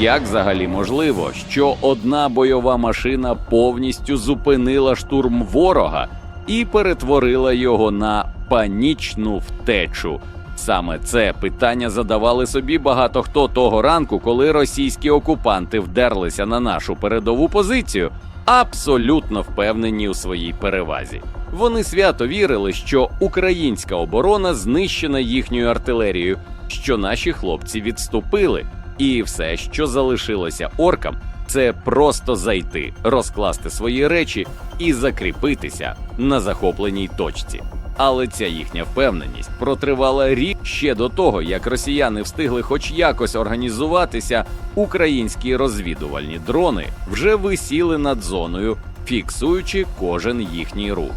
як взагалі можливо, що одна бойова машина повністю зупинила штурм ворога і перетворила його на панічну втечу. Саме це питання задавали собі багато хто того ранку, коли російські окупанти вдерлися на нашу передову позицію, абсолютно впевнені у своїй перевазі. Вони свято вірили, що українська оборона знищена їхньою артилерією, що наші хлопці відступили, і все, що залишилося оркам, це просто зайти, розкласти свої речі і закріпитися на захопленій точці. Але ця їхня впевненість протривала рік ще до того, як росіяни встигли хоч якось організуватися, українські розвідувальні дрони вже висіли над зоною, фіксуючи кожен їхній рух.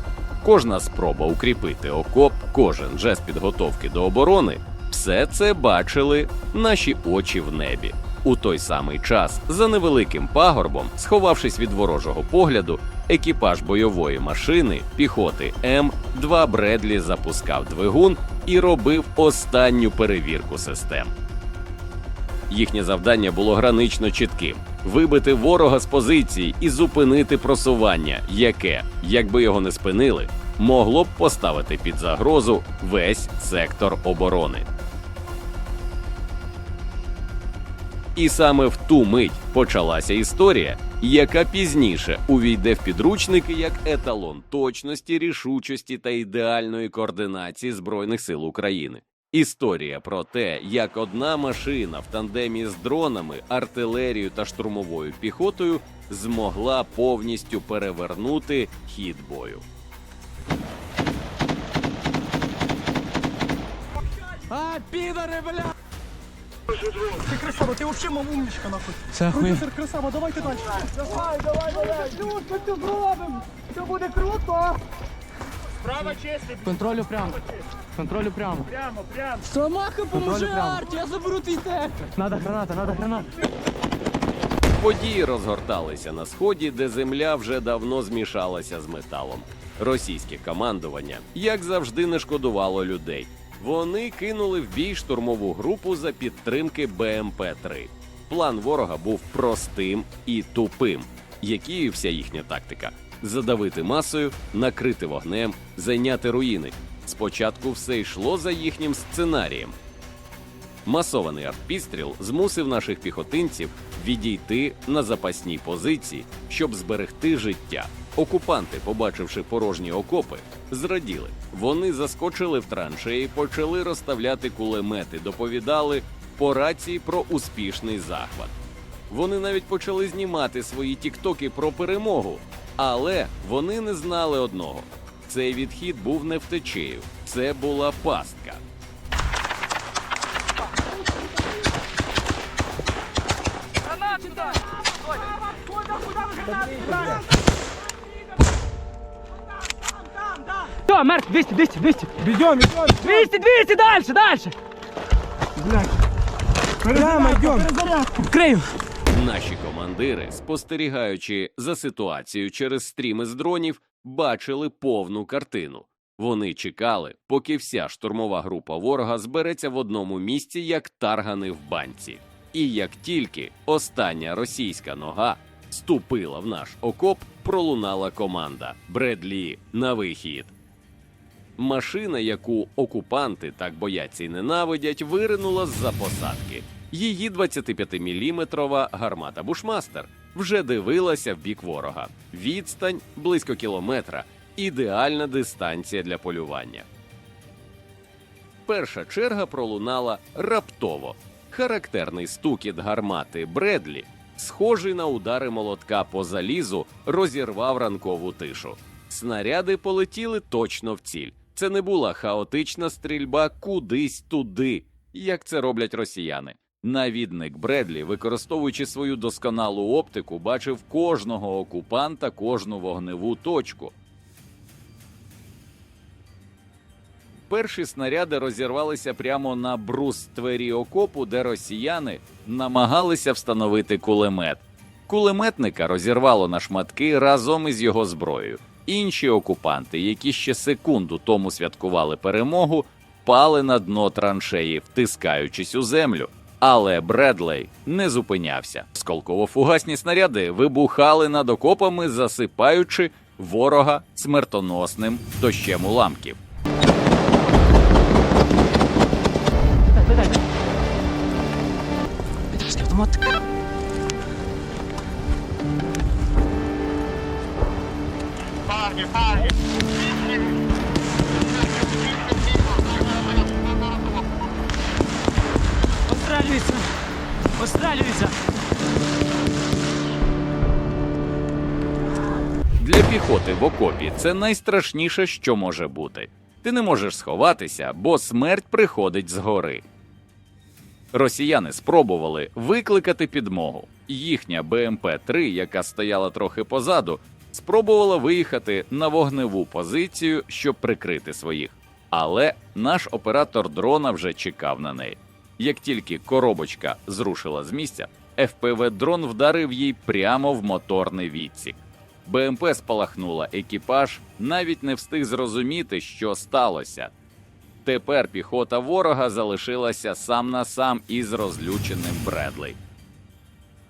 Кожна спроба укріпити окоп, кожен жест підготовки до оборони все це бачили наші очі в небі. У той самий час, за невеликим пагорбом, сховавшись від ворожого погляду, екіпаж бойової машини піхоти М2 Бредлі запускав двигун і робив останню перевірку систем. Їхнє завдання було гранично чітким: вибити ворога з позиції і зупинити просування, яке, якби його не спинили, могло б поставити під загрозу весь сектор оборони. І саме в ту мить почалася історія, яка пізніше увійде в підручники як еталон точності, рішучості та ідеальної координації Збройних сил України. Історія про те, як одна машина в тандемі з дронами, артилерією та штурмовою піхотою змогла повністю перевернути хід бою. А, підари, бля! Ты красава, ты вообще мам умничка нахуй. Це охуєнно. Продюсер красава, давайте дальше. Давай, давай, давай. Плюс, ми це зробимо. Це буде круто. Справа чесно, Контролю прямо. Контролю прямо. прямо, прямо. Самаха, поможи, прямо. Арт, я заберу твій тек. Надо граната, надо граната. Події розгорталися на сході, де земля вже давно змішалася з металом. Російське командування, як завжди, не шкодувало людей. Вони кинули в бій штурмову групу за підтримки БМП-3. План ворога був простим і тупим, як і вся їхня тактика: задавити масою, накрити вогнем, зайняти руїни. Спочатку все йшло за їхнім сценарієм. Масований артпідстріл змусив наших піхотинців відійти на запасні позиції, щоб зберегти життя. Окупанти, побачивши порожні окопи, зраділи. Вони заскочили в траншеї, почали розставляти кулемети, доповідали по рації про успішний захват. Вони навіть почали знімати свої тіктоки про перемогу, але вони не знали одного: цей відхід був не втечею, це була пастка. Все, мертв, 200, 200, 200. Идем, идем. 200, 200, дальше, дальше. Прямо идем. Вкрию. Наші командири, спостерігаючи за ситуацією через стріми з дронів, бачили повну картину. Вони чекали, поки вся штурмова група ворога збереться в одному місці, як таргани в банці. І як тільки остання російська нога ступила в наш окоп, пролунала команда Бредлі на вихід. Машина, яку окупанти так бояться і ненавидять, виринула з-за посадки. Її 25-мм гармата Бушмастер вже дивилася в бік ворога. Відстань близько кілометра. Ідеальна дистанція для полювання. Перша черга пролунала раптово. Характерний стукіт гармати Бредлі, схожий на удари молотка по залізу, розірвав ранкову тишу. Снаряди полетіли точно в ціль. Це не була хаотична стрільба кудись туди, як це роблять росіяни. Навідник Бредлі, використовуючи свою досконалу оптику, бачив кожного окупанта, кожну вогневу точку. Перші снаряди розірвалися прямо на бруствері окопу, де росіяни намагалися встановити кулемет. Кулеметника розірвало на шматки разом із його зброєю. Інші окупанти, які ще секунду тому святкували перемогу, пали на дно траншеї, втискаючись у землю. Але Бредлей не зупинявся. Сколково-фугасні снаряди вибухали над окопами, засипаючи ворога смертоносним дощем уламків. Автомат. Пострелюється. Пострелюється. Для піхоти в окопі це найстрашніше, що може бути. Ти не можеш сховатися, бо смерть приходить згори. Росіяни спробували викликати підмогу. Їхня БМП-3, яка стояла трохи позаду, спробувала виїхати на вогневу позицію, щоб прикрити своїх. Але наш оператор дрона вже чекав на неї. Як тільки коробочка зрушила з місця, ФПВ-дрон вдарив їй прямо в моторний відсік. БМП спалахнула, екіпаж навіть не встиг зрозуміти, що сталося. Тепер піхота ворога залишилася сам на сам із розлюченим Бредлей.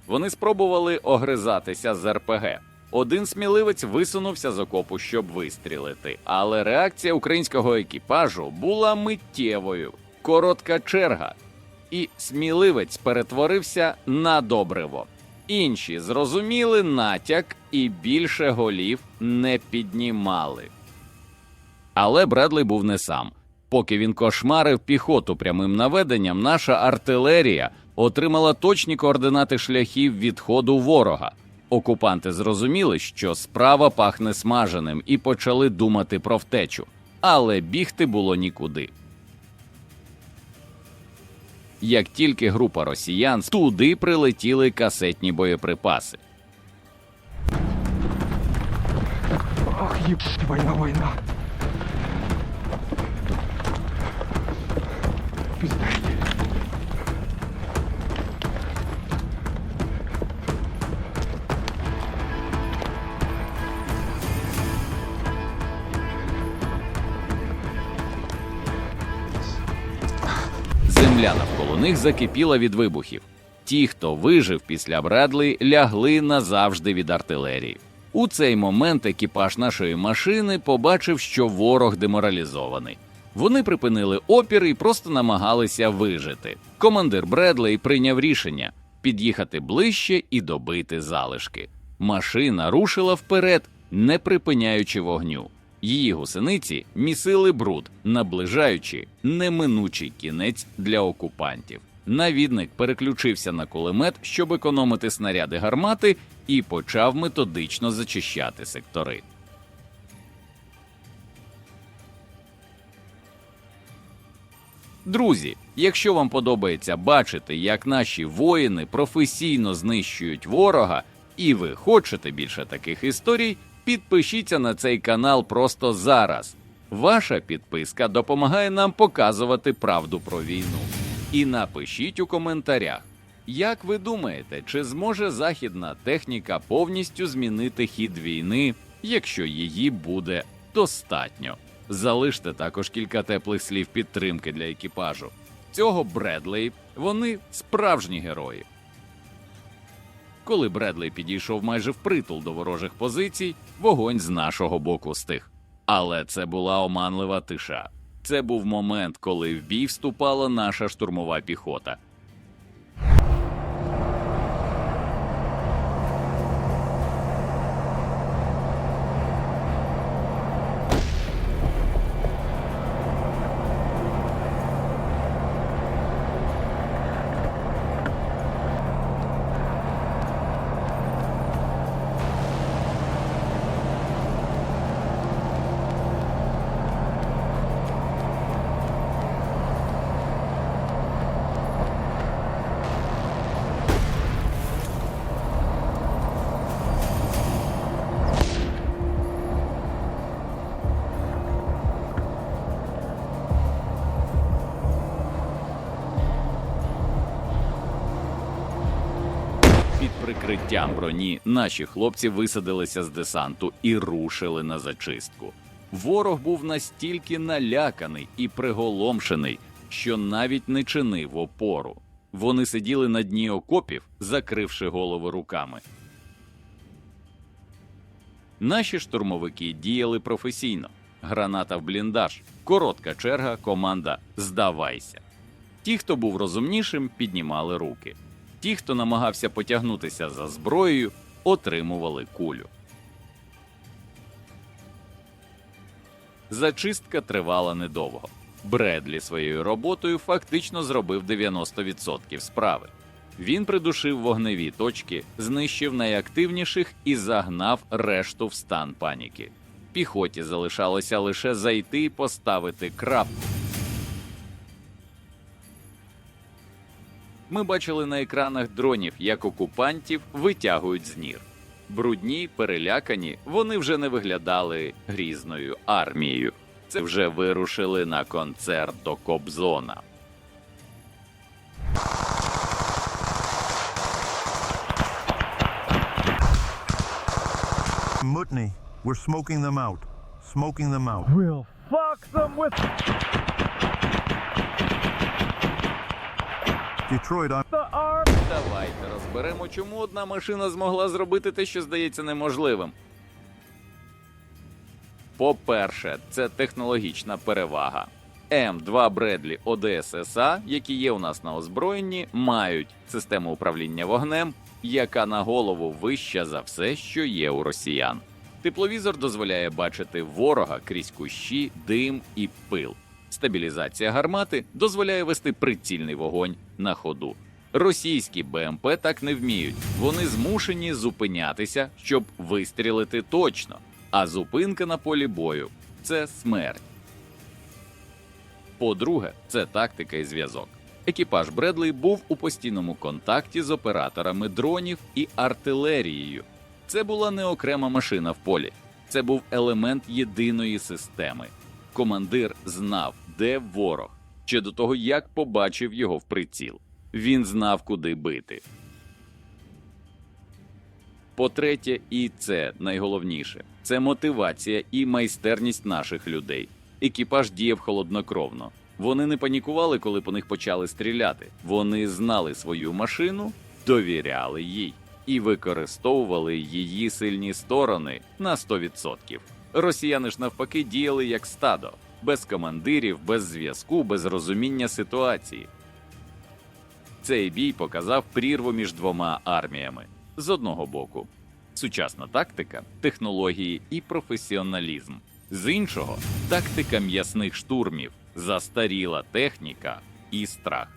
Вони спробували огризатися з РПГ. Один сміливець висунувся з окопу, щоб вистрілити, але реакція українського екіпажу була миттєвою. Коротка черга, і сміливець перетворився на добриво. Інші зрозуміли натяк і більше голів не піднімали. Але Бредлей був не сам. Поки він кошмарив піхоту прямим наведенням, наша артилерія отримала точні координати шляхів відходу ворога. Окупанти зрозуміли, що справа пахне смаженим, і почали думати про втечу, але бігти було нікуди. Як тільки група росіян туди прилетіли касетні боєприпаси. Ах, їбать, війна, війна. Земля навколо них закипіла від вибухів. Ті, хто вижив після Бредлі, лягли назавжди від артилерії. У цей момент екіпаж нашої машини побачив, що ворог деморалізований. Вони припинили опір і просто намагалися вижити. Командир Бредлей прийняв рішення під'їхати ближче і добити залишки. Машина рушила вперед, не припиняючи вогню. Її гусениці місили бруд, наближаючи неминучий кінець для окупантів. Навідник переключився на кулемет, щоб економити снаряди гармати, і почав методично зачищати сектори. Друзі, якщо вам подобається бачити, як наші воїни професійно знищують ворога, і ви хочете більше таких історій, підпишіться на цей канал просто зараз. Ваша підписка допомагає нам показувати правду про війну. І напишіть у коментарях, як ви думаєте, чи зможе західна техніка повністю змінити хід війни, якщо її буде достатньо? Залиште також кілька теплих слів підтримки для екіпажу. Цього Бредлей вони справжні герої. Коли Бредлей підійшов майже впритул до ворожих позицій, вогонь з нашого боку стих. Але це була оманлива тиша. Це був момент, коли в бій вступала наша штурмова піхота. Прикриттям броні наші хлопці висадилися з десанту і рушили на зачистку. Ворог був настільки наляканий і приголомшений, що навіть не чинив опору. Вони сиділи на дні окопів, закривши голови руками. Наші штурмовики діяли професійно. Граната в бліндаж, коротка черга, команда Здавайся. Ті, хто був розумнішим, піднімали руки. Ті, хто намагався потягнутися за зброєю, отримували кулю. Зачистка тривала недовго. Бредлі своєю роботою фактично зробив 90% справи. Він придушив вогневі точки, знищив найактивніших і загнав решту в стан паніки. Піхоті залишалося лише зайти і поставити крапку. Ми бачили на екранах дронів, як окупантів витягують з нір. Брудні, перелякані, вони вже не виглядали грізною армією. Це вже вирушили на концерт до Кобзона. Mutiny. We're smoking them out. Smoking them out. We'll fuck them with Давайте розберемо, чому одна машина змогла зробити те, що здається неможливим. По-перше, це технологічна перевага. М2 Бредлі ОДССА, які є у нас на озброєнні, мають систему управління вогнем, яка на голову вища за все, що є у росіян. Тепловізор дозволяє бачити ворога крізь кущі, дим і пил. Стабілізація гармати дозволяє вести прицільний вогонь на ходу. Російські БМП так не вміють. Вони змушені зупинятися, щоб вистрілити точно. А зупинка на полі бою це смерть. По-друге, це тактика і зв'язок. Екіпаж Бредлей був у постійному контакті з операторами дронів і артилерією. Це була не окрема машина в полі, це був елемент єдиної системи. Командир знав, де ворог, ще до того, як побачив його в приціл. Він знав, куди бити. По-третє, і це найголовніше це мотивація і майстерність наших людей. Екіпаж діяв холоднокровно. Вони не панікували, коли по них почали стріляти. Вони знали свою машину, довіряли їй і використовували її сильні сторони на 100%. Росіяни ж навпаки діяли як стадо, без командирів, без зв'язку, без розуміння ситуації. Цей бій показав прірву між двома арміями. З одного боку, сучасна тактика, технології і професіоналізм. З іншого тактика м'ясних штурмів, застаріла техніка і страх.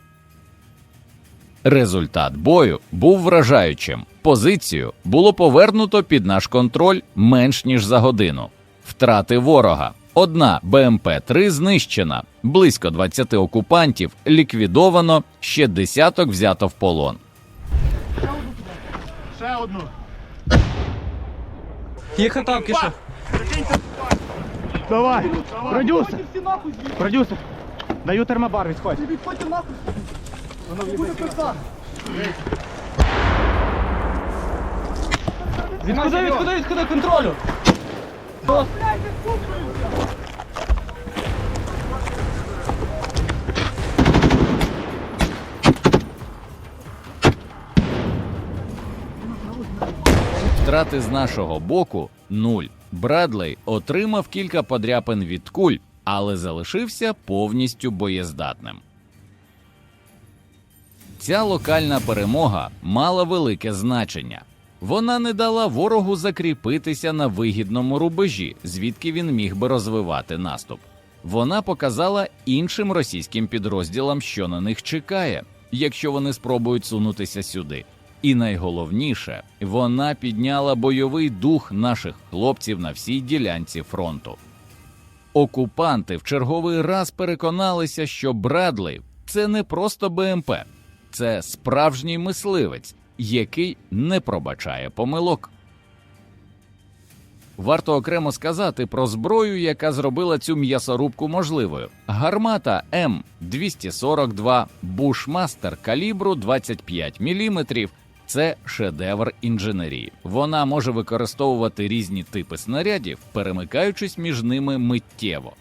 Результат бою був вражаючим. Позицію було повернуто під наш контроль менш ніж за годину. Втрати ворога. Одна БМП-3 знищена, близько 20 окупантів ліквідовано, ще десяток взято в полон. Ще одну. Їх атаки ще. Давай. Продюсер. Продюсер. Даю термобар, відходь. Відходьте нахуй. Буде пизда. Відкуди, відкуди, відкуди контролю. Втрати з нашого боку нуль. Брадлей отримав кілька подряпин від куль, але залишився повністю боєздатним. Ця локальна перемога мала велике значення. Вона не дала ворогу закріпитися на вигідному рубежі, звідки він міг би розвивати наступ. Вона показала іншим російським підрозділам, що на них чекає, якщо вони спробують сунутися сюди. І найголовніше, вона підняла бойовий дух наших хлопців на всій ділянці фронту. Окупанти в черговий раз переконалися, що Брадлей це не просто БМП, це справжній мисливець, який не пробачає помилок. Варто окремо сказати про зброю, яка зробила цю м'ясорубку можливою. Гармата М242 Бушмастер калібру 25 мм – це шедевр інженерії. Вона може використовувати різні типи снарядів, перемикаючись між ними миттєво.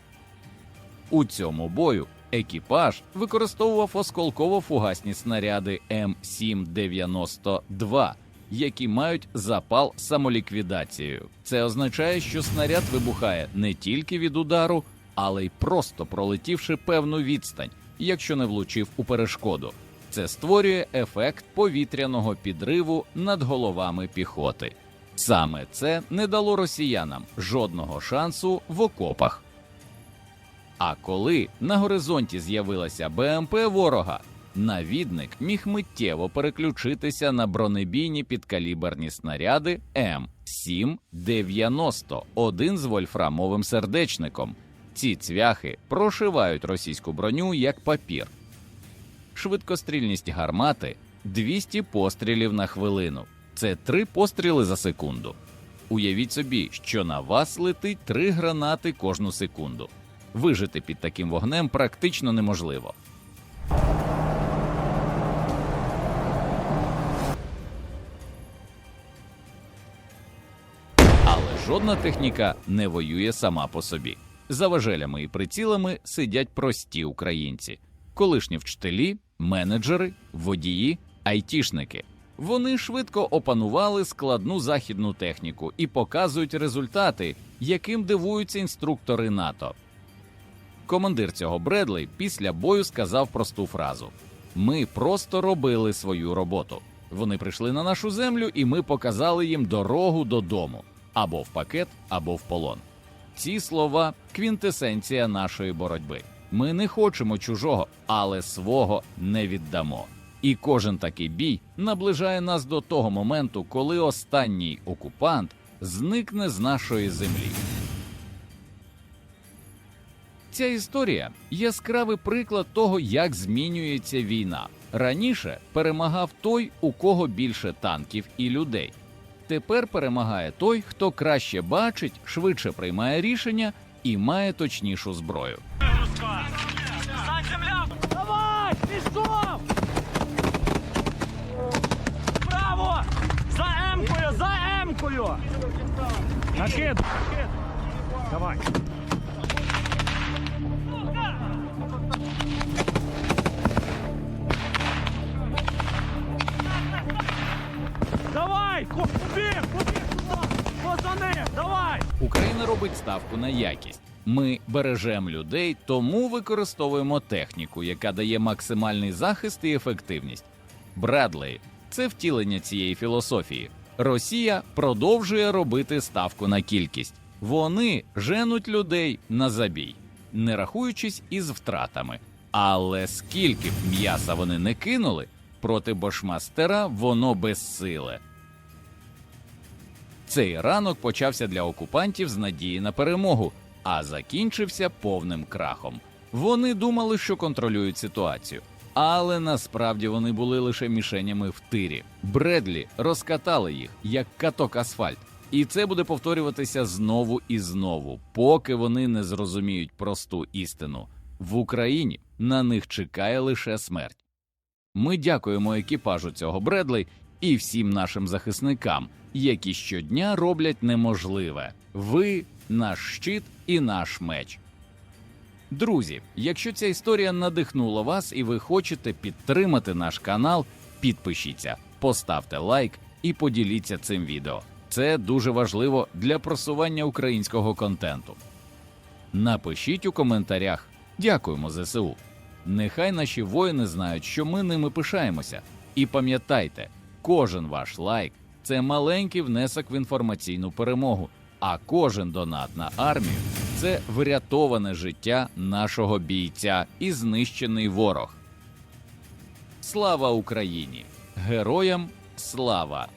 У цьому бою Екіпаж використовував осколково-фугасні снаряди М792, які мають запал самоліквідацією. Це означає, що снаряд вибухає не тільки від удару, але й просто пролетівши певну відстань, якщо не влучив у перешкоду. Це створює ефект повітряного підриву над головами піхоти. Саме це не дало росіянам жодного шансу в окопах. А коли на горизонті з'явилася БМП ворога, навідник міг миттєво переключитися на бронебійні підкаліберні снаряди М790, один з вольфрамовим сердечником. Ці цвяхи прошивають російську броню як папір. Швидкострільність гармати 200 пострілів на хвилину. Це три постріли за секунду. Уявіть собі, що на вас летить три гранати кожну секунду. Вижити під таким вогнем практично неможливо. Але жодна техніка не воює сама по собі. За важелями і прицілами сидять прості українці, колишні вчителі, менеджери, водії, айтішники. Вони швидко опанували складну західну техніку і показують результати, яким дивуються інструктори НАТО. Командир цього Бредлей після бою сказав просту фразу: Ми просто робили свою роботу. Вони прийшли на нашу землю, і ми показали їм дорогу додому або в пакет, або в полон. Ці слова квінтесенція нашої боротьби. Ми не хочемо чужого, але свого не віддамо. І кожен такий бій наближає нас до того моменту, коли останній окупант зникне з нашої землі. Ця історія яскравий приклад того, як змінюється війна. Раніше перемагав той, у кого більше танків і людей. Тепер перемагає той, хто краще бачить, швидше приймає рішення і має точнішу зброю. Давай! За М-кою, за М-кою! Накид! Давай! Давай! Україна робить ставку на якість. Ми бережемо людей, тому використовуємо техніку, яка дає максимальний захист і ефективність. Брадлей це втілення цієї філософії. Росія продовжує робити ставку на кількість. Вони женуть людей на забій, не рахуючись із втратами. Але скільки б м'яса вони не кинули, проти бошмастера воно безсиле. Цей ранок почався для окупантів з надії на перемогу, а закінчився повним крахом. Вони думали, що контролюють ситуацію, але насправді вони були лише мішенями в тирі. Бредлі розкатали їх як каток асфальт, і це буде повторюватися знову і знову, поки вони не зрозуміють просту істину. В Україні на них чекає лише смерть. Ми дякуємо екіпажу цього Бредлей і всім нашим захисникам, які щодня роблять неможливе. Ви наш щит і наш меч. Друзі, якщо ця історія надихнула вас і ви хочете підтримати наш канал, підпишіться, поставте лайк і поділіться цим відео. Це дуже важливо для просування українського контенту. Напишіть у коментарях. Дякуємо ЗСУ. Нехай наші воїни знають, що ми ними пишаємося. І пам'ятайте, кожен ваш лайк це маленький внесок в інформаційну перемогу, а кожен донат на армію це врятоване життя нашого бійця і знищений ворог. Слава Україні! Героям слава!